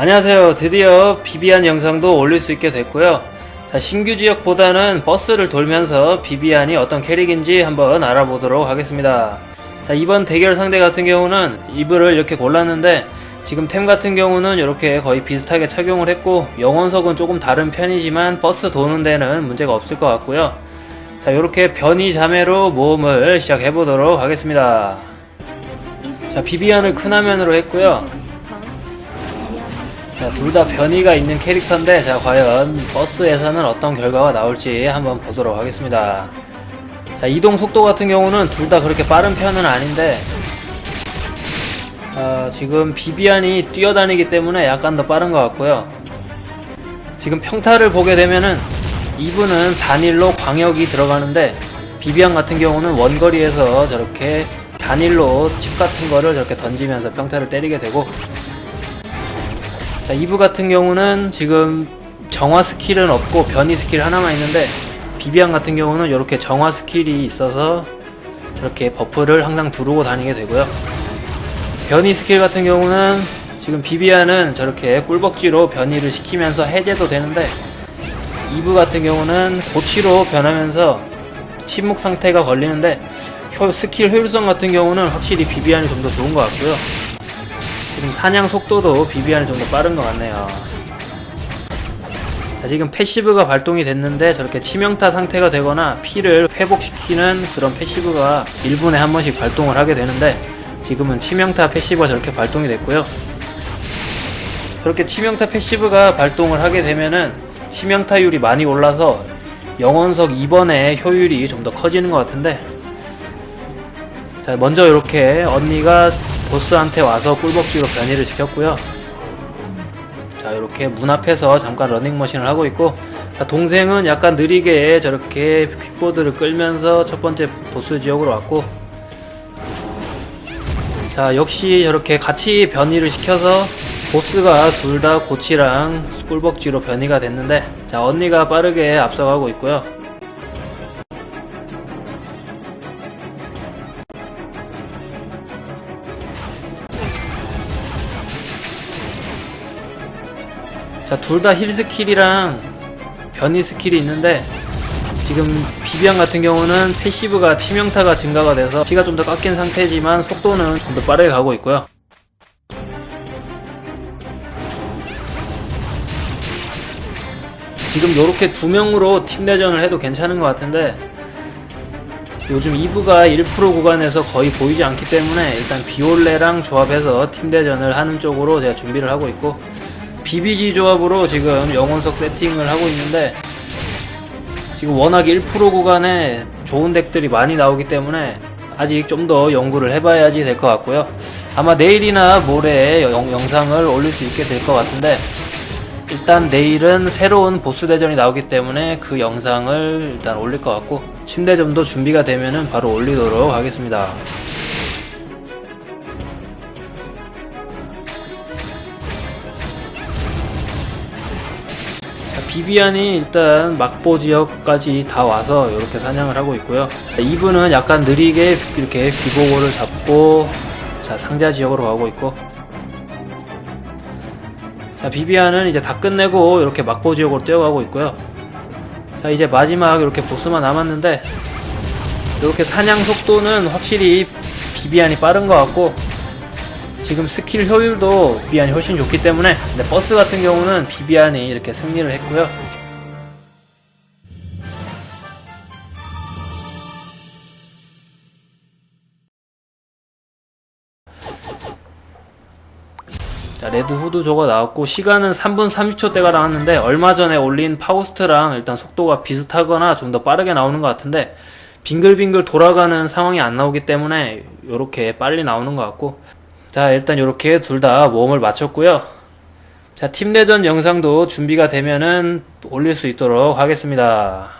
안녕하세요. 드디어 비비안 영상도 올릴 수 있게 됐고요. 자, 신규 지역보다는 버스를 돌면서 비비안이 어떤 캐릭인지 한번 알아보도록 하겠습니다. 자, 이번 대결 상대 같은 경우는 이브를 이렇게 골랐는데 지금 템 같은 경우는 이렇게 거의 비슷하게 착용을 했고 영원석은 조금 다른 편이지만 버스 도는 데는 문제가 없을 것 같고요. 자, 이렇게 변이 자매로 모험을 시작해 보도록 하겠습니다. 자, 비비안을 큰 화면으로 했고요. 자, 둘 다 변이가 있는 캐릭터인데, 자, 과연 버스에서는 어떤 결과가 나올지 한번 보도록 하겠습니다. 자, 이동 속도 같은 경우는 둘 다 그렇게 빠른 편은 아닌데, 어, 지금 비비안이 뛰어다니기 때문에 약간 더 빠른 것 같고요. 지금 평타를 보게 되면은, 이분은 단일로 광역이 들어가는데, 비비안 같은 경우는 원거리에서 저렇게 단일로 칩 같은 거를 저렇게 던지면서 평타를 때리게 되고, 자, 2부 같은 경우는 지금 정화 스킬은 없고 변이 스킬 하나만 있는데 비비안 같은 경우는 이렇게 정화 스킬이 있어서 이렇게 버프를 항상 두르고 다니게 되고요. 변이 스킬 같은 경우는 지금 비비안은 저렇게 꿀벅지로 변이를 시키면서 해제도 되는데 2부 같은 경우는 고치로 변하면서 침묵 상태가 걸리는데 효- 스킬 효율성 같은 경우는 확실히 비비안이 좀 더 좋은 것 같고요. 지금 사냥 속도도 비비안이 좀 더 빠른 것 같네요. 자, 지금 패시브가 발동이 됐는데 저렇게 치명타 상태가 되거나 피를 회복시키는 그런 패시브가 1분에 한 번씩 발동을 하게 되는데 지금은 치명타 패시브가 저렇게 발동이 됐고요. 저렇게 치명타 패시브가 발동을 하게 되면은 치명타율이 많이 올라서 영원석 2번의 효율이 좀 더 커지는 것 같은데 자 먼저 이렇게 언니가 보스한테 와서 꿀벅지로 변이를 시켰고요. 자 이렇게 문 앞에서 잠깐 러닝머신을 하고 있고 자, 동생은 약간 느리게 저렇게 퀵보드를 끌면서 첫 번째 보스 지역으로 왔고 자 역시 저렇게 같이 변이를 시켜서 보스가 둘 다 고치랑 꿀벅지로 변이가 됐는데 자 언니가 빠르게 앞서가고 있고요. 자, 둘 다 힐 스킬이랑 변이 스킬이 있는데 지금 비비안 같은 경우는 패시브가 치명타가 증가가 돼서 피가 좀 더 깎인 상태지만 속도는 좀 더 빠르게 가고 있고요. 지금 요렇게 두 명으로 팀 대전을 해도 괜찮은 것 같은데 요즘 2부가 1% 구간에서 거의 보이지 않기 때문에 일단 비올레랑 조합해서 팀 대전을 하는 쪽으로 제가 준비를 하고 있고 BBG 조합으로 지금 영혼석 세팅을 하고 있는데 지금 워낙 1% 구간에 좋은 덱들이 많이 나오기 때문에 아직 좀 더 연구를 해봐야지 될 것 같고요. 아마 내일이나 모레 영, 영상을 올릴 수 있게 될 것 같은데 일단 내일은 새로운 보스 대전이 나오기 때문에 그 영상을 일단 올릴 것 같고 침대점도 준비가 되면은 바로 올리도록 하겠습니다. 비비안이 일단 막보 지역까지 다 와서 이렇게 사냥을 하고 있고요. 자, 이분은 약간 느리게 이렇게 비보고를 잡고 자 상자 지역으로 가고 있고 자 비비안은 이제 다 끝내고 이렇게 막보 지역으로 뛰어가고 있고요. 자 이제 마지막 이렇게 보스만 남았는데 이렇게 사냥 속도는 확실히 비비안이 빠른 것 같고 지금 스킬 효율도 비비안이 훨씬 좋기 때문에 근데 버스 같은 경우는 비비안이 이렇게 승리를 했고요. 자, 레드 후드 저거 나왔고, 시간은 3분 30초대가 나왔는데, 얼마 전에 올린 파우스트랑 일단 속도가 비슷하거나 좀 더 빠르게 나오는 것 같은데, 빙글빙글 돌아가는 상황이 안 나오기 때문에, 요렇게 빨리 나오는 것 같고, 자, 일단 요렇게 둘 다 모험을 마쳤고요. 자, 팀 내전 영상도 준비가 되면은 올릴 수 있도록 하겠습니다.